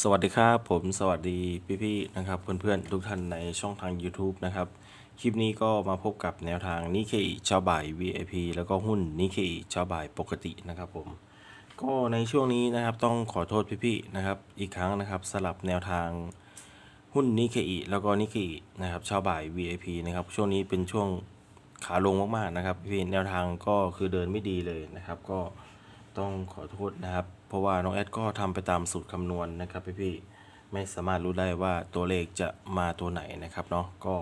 สวัสดีครับผมสวัสดีพี่ๆนะครับเพื่อนๆทุกท่านในช่องทาง YouTube นะครับ คลิปนี้ก็มาพบกับแนวทางนิเคอิช้าบ่าย VIP แล้วก็หุ้นนิเคอิช้าบ่ายปกตินะครับผมก็ในช่วงนี้นะครับต้องขอโทษพี่ๆนะครับอีกครั้งนะครับสลับแนวทางหุ้นนิเคอิแล้วก็นิเคอินะครับช้าบ่าย VIP นะครับช่วงนี้เป็นช่วงขาลงมากๆนะครับพี่แนวทางก็คือเดินไม่ดีเลยนะครับ ก็ต้องขอโทษนะครับ ราะว่าน้องแอดก็ทำไปตามสูตรคำนวณนะครับพี่ๆไม่สามารถรู้ได้ว่าตัวเลขจะมาตัวไหนนะครับเนาะก็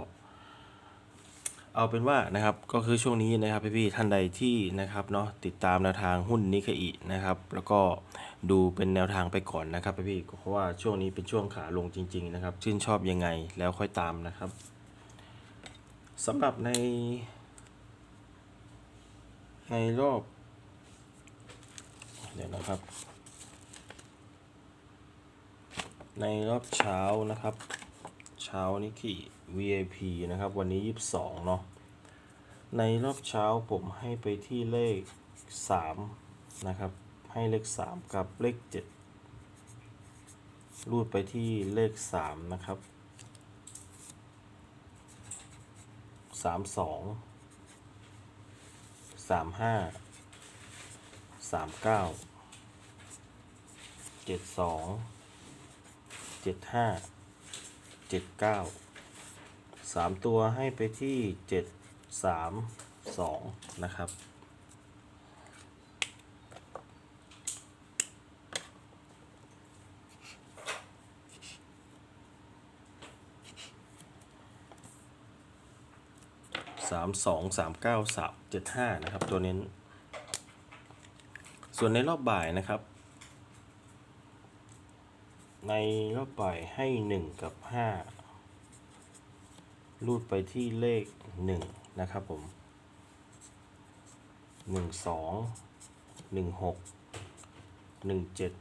เอาเป็นว่านะครับก็คือช่วงนี้นะครับพี่ๆท่านใดที่นะครับเนาะติดตามแนวทางหุ้นนิเคอินะครับ แล้วก็ดูเป็นแนวทางไปก่อนนะครับพี่ๆเพราะว่าช่วงนี้เป็นช่วงขาลงจริง ๆ นะครับ ชื่นชอบยังไงแล้วค่อยตามนะครับสำหรับใน ในรอบ เดี๋ยวนะครับ ในรอบเช้านะครับ เช้านิกิ VIP นะครับ วันนี้ 22 เนาะในรอบเช้าผมให้ไปที่เลข 3 นะครับ ให้เลข 3 กับเลข 7 รูดไปที่เลข 3 นะครับ 32 35 39 72เจ็ด ห้าเจ็ดเก้าสามตัวให้ไปที่เจ็ดสามสองนะครับ สามสองสามเก้าสามเจ็ดห้านะครับ ตัวเน้น ส่วนในรอบบ่ายนะครับ ในรอบบ่ายให้หนึ่งกับห้ารูดไปที่เลขหนึ่งนะครับผมหนึ่งสองหนึ่งหกหนึ่งเจ็ด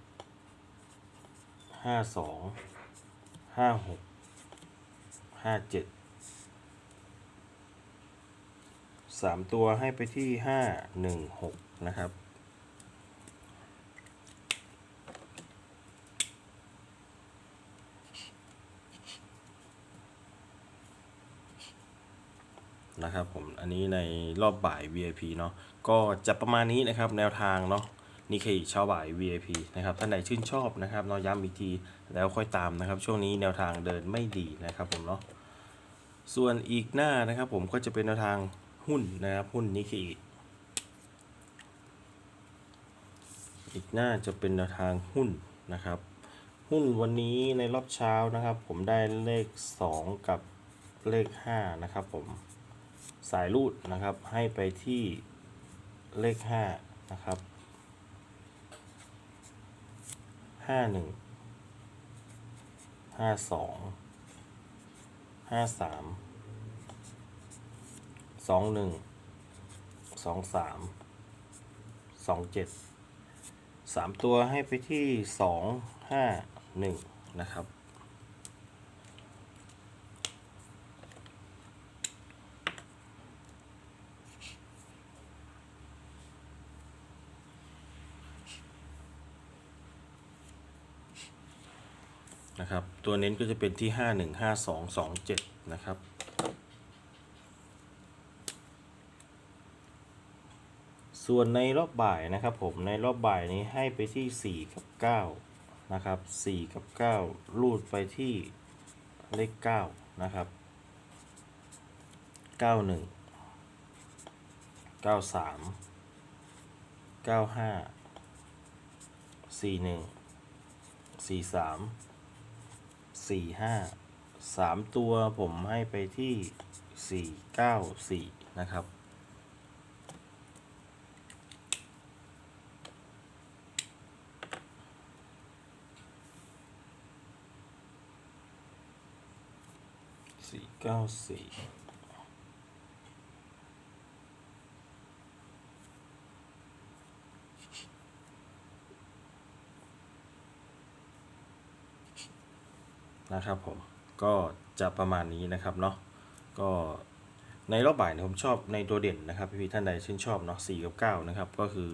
ห้าสองห้าหกห้าเจ็ดสามตัวให้ไปที่ห้าหนึ่งหกนะครับ นะครับผมอันนี้ในรอบบ่าย VIP เนาะก็จะประมาณนี้นะครับแนวทางเนาะนี่คือเช้าบ่าย VIP นะครับท่านไหนชื่นชอบนะครับเนาะย้ำอีกทีแล้วค่อยตามนะครับ ช่วงนี้แนวทางเดินไม่ดีนะครับผมเนาะส่วนอีกหน้านะครับผมก็จะเป็นแนวทางหุ้นนะครับหุ้นนิเคอิอีกหน้าจะเป็นแนวทางหุ้นนะครับ หุ้นวันนี้ในรอบเช้านะครับ ผมได้เลข 2 กับเลข 5 นะครับผม สายรูดนะครับ ให้ไปที่เลขห้านะครับห้าหนึ่งห้าสองห้าสามสองหนึ่งสองสามสองเจ็ดสามตัวให้ไปที่สองห้าหนึ่งนะครับ นะครับ ตัวเน้นก็จะเป็นที่ 5 1 5 2 2 7 นะครับ ส่วนในรอบบ่ายนะครับผมในรอบบ่ายนี้ให้ไปที่ 4 กับ 9 นะครับ 4 กับ 9 รูดไปที่เลข 9 นะครับ 91 93 95 41 43 สี่ห้าสามตัวผมให้ไปที่สี่เก้าสี่นะครับ สี่เก้าสี่ นะครับผมก็จะประมาณนี้นะครับเนาะก็ในรอบบ่ายเนี่ยผมชอบในตัวเด่นนะครับพี่ๆท่านใดชื่นชอบเนาะสี่กับเก้านะครับก็คือ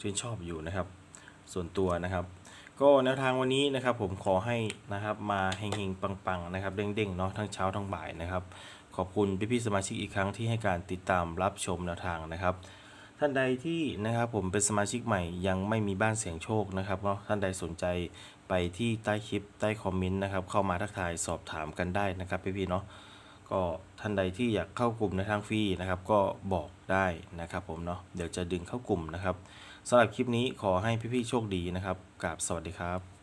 ชื่นชอบอยู่นะครับ ส่วนตัวนะครับ ก็แนวทางวันนี้นะครับผมขอให้นะครับมาเฮงๆปังๆนะครับเด้งๆเนาะทั้งเช้าทั้งบ่ายนะครับ ขอบคุณพี่ๆสมาชิกอีกครั้งที่ให้การติดตามรับชมแนวทางนะครับ ท่านใดที่นะครับผมเป็นสมาชิกใหม่ยังไม่มีบ้านเสียงโชคนะครับเนาะท่านใดสนใจไปที่ใต้คลิปใต้คอมเมนต์นะครับเข้ามาทักทายสอบถามกันได้นะครับพี่ๆเนาะก็ท่านใดที่อยากเข้ากลุ่มในทางฟรีนะครับ ก็บอกได้นะครับผมเนาะเดี๋ยวจะดึงเข้ากลุ่มนะครับสำหรับคลิปนี้ขอให้พี่ๆโชคดีนะครับกราบสวัสดีครับ